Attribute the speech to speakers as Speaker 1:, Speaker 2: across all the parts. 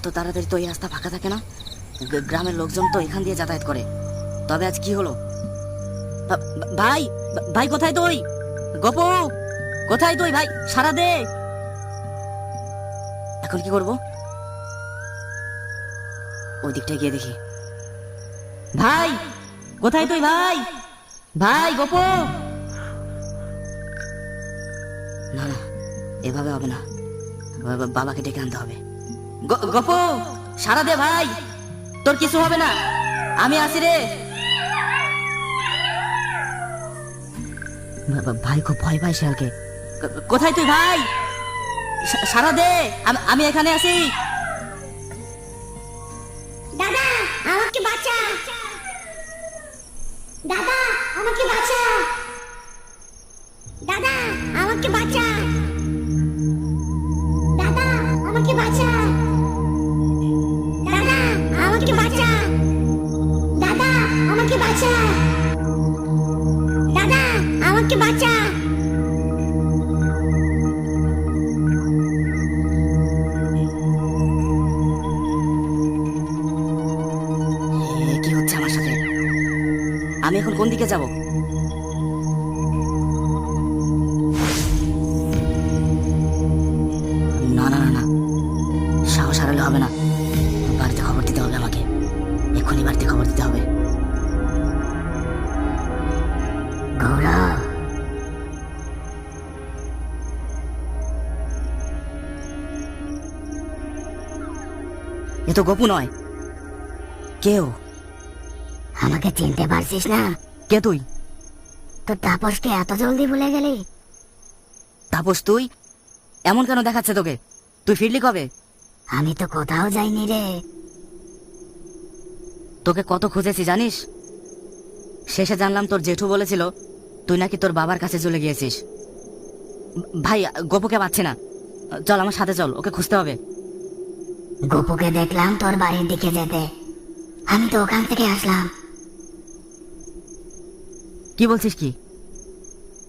Speaker 1: এত তাড়াতাড়ি তো এই রাস্তা ফাঁকা থাকে না? গ্রামের লোকজন তো এখান দিয়ে যাতায়াত করে। তবে আজ কি হলো? ভাই ভাই কোথায় তুই? গপু, কোথায় তুই ভাই? সারা দে। এখন কি করব? ওই দিকটায় গিয়ে দেখি। ভাই, কোথায় তুই ভাই? ভাই, গপু। না না, এভাবে হবে না। বাবাকে ডেকে আনতে হবে। গপু, সারা দে ভাই। তোর কিছু হবে না। আমি আছি রে। ভাই খুব ভয় পায় শিয়ালকে। কোথায় তুই ভাই? সারা দে। আমি এখানে আছি।
Speaker 2: দাদা, আমাকে বাঁচা। দাদা, আমাকে বাঁচা। দাদা, আমাকে বাঁচা। আমাকে বাঁচা। দাদা, আমাকে বাঁচা। দাদা, আমাকে বাঁচা।
Speaker 1: হচ্ছে আমার সাথে? আমি এখন কোন দিকে যাব? না না না। সাহস হারালে হবে না। বাড়িতে খবর দিতে হবে। গৌরব এ তো গপু নয়। কেউ।
Speaker 2: আমাকে চিনতে পারছিস না?
Speaker 1: কে তুই?
Speaker 2: তো তাপসকে এত জলদি ভুলে গেলি?
Speaker 1: তাপস তুই? এমন কেন দেখাচ্ছে তোকে? তুই ফিরলি কবে?
Speaker 2: আমি তো কোথাও যাইনি রে।
Speaker 1: তোকে কত খুঁজেছি জানিস? শেষে জানলাম তোর জেঠু বলেছিল তুই নাকি তোর বাবার কাছে চলে গিয়েছিস। ভাই গোপুকে পাচ্ছি না। চল আমার সাথে চল ওকে খুঁজতে হবে।
Speaker 2: গোপুকে দেখলাম তোর বাড়ির দিকে যেতে। আমি তো ওখান থেকে আসলাম।
Speaker 1: কি বলছিস কি?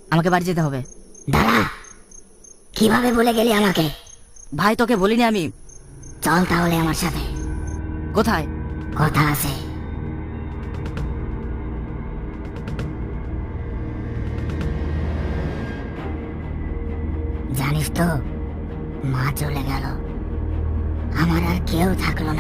Speaker 1: আমাকে বাড়ি যেতে হবে।
Speaker 2: দাঁড়া কীভাবে ভুলে গেলি আমাকে?
Speaker 1: ভাই তোকে বলিনি আমি।
Speaker 2: চল তাহলে আমার সাথে।
Speaker 1: কোথায়?
Speaker 2: কথা আছে জানিস তো মা চলে গেল। আমার আর কেউ থাকল না।